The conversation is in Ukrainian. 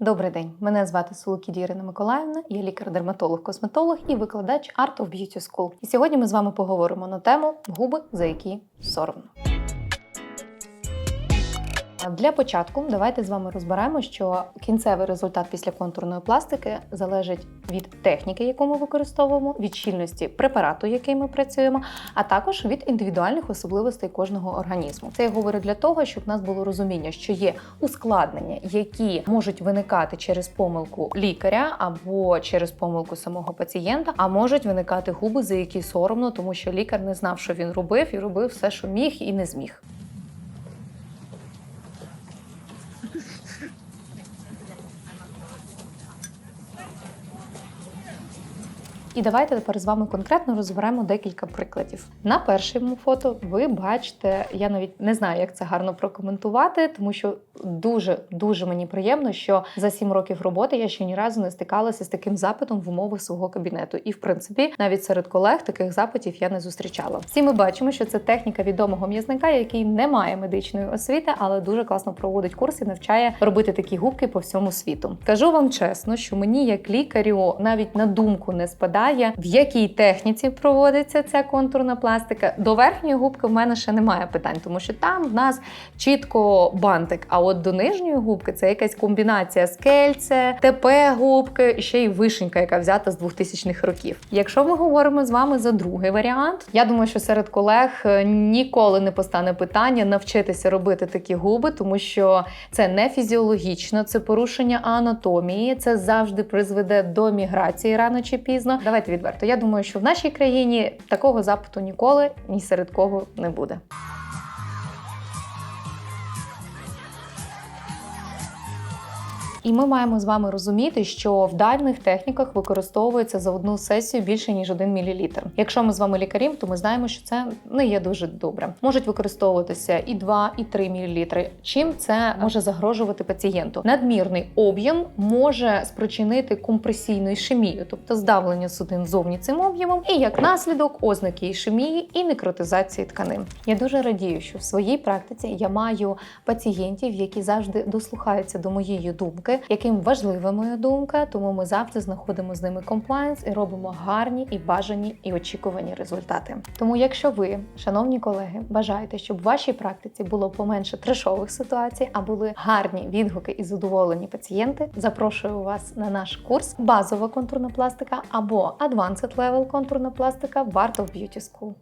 Добрий день, мене звати Сулукіді Ірина Миколаївна, я лікар-дерматолог-косметолог і викладач Art of Beauty School. І сьогодні ми з вами поговоримо на тему губи, за які соромно. Для початку давайте з вами розберемо, що кінцевий результат після контурної пластики залежить від техніки, яку ми використовуємо, від щільності препарату, який ми працюємо, а також від індивідуальних особливостей кожного організму. Це я говорю для того, щоб в нас було розуміння, що є ускладнення, які можуть виникати через помилку лікаря або через помилку самого пацієнта, а можуть виникати губи, за які соромно, тому що лікар не знав, що він робив, і робив все, що міг, і не зміг. І давайте тепер з вами конкретно розберемо декілька прикладів. На першому фото ви бачите, я навіть не знаю, як це гарно прокоментувати, тому що дуже дуже мені приємно, що за сім років роботи я ще ні разу не стикалася з таким запитом в умовах свого кабінету. І в принципі, навіть серед колег таких запитів я не зустрічала. Всі ми бачимо, що це техніка відомого м'ясника, який не має медичної освіти, але дуже класно проводить курси, навчає робити такі губки по всьому світу. Кажу вам чесно, що мені, як лікарю, навіть на думку не спадає, в якій техніці проводиться ця контурна пластика. До верхньої губки в мене ще немає питань, тому що там в нас чітко бантик. А от до нижньої губки це якась комбінація скельце, ТП губки і ще й вишенька, яка взята з 2000-х років. Якщо ми говоримо з вами за другий варіант, я думаю, що серед колег е, ніколи не постане питання навчитися робити такі губи, тому що це не фізіологічно, це порушення анатомії, це завжди призведе до міграції рано чи пізно. Давайте відверто. Я думаю, що в нашій країні такого запиту ніколи ні серед кого не буде. І ми маємо з вами розуміти, що в дальних техніках використовується за одну сесію більше ніж 1 мл. Якщо ми з вами лікарі, то ми знаємо, що це не є дуже добре. Можуть використовуватися і 2, і 3 мл. Чим це може загрожувати пацієнту? Надмірний об'єм може спричинити компресійну ішемію, тобто здавлення судин зовні цим об'ємом, і як наслідок ознаки ішемії і некротизації тканин. Я дуже радію, що в своїй практиці я маю пацієнтів, які завжди дослухаються до моєї думки яким важлива моя думка, тому ми завжди знаходимо з ними комплайнс і робимо гарні і бажані і очікувані результати. Тому, якщо ви, шановні колеги, бажаєте, щоб в вашій практиці було поменше трешових ситуацій, а були гарні відгуки і задоволені пацієнти, запрошую вас на наш курс базова контурна пластика або Advanced Level контурна пластика в Art of Beauty School.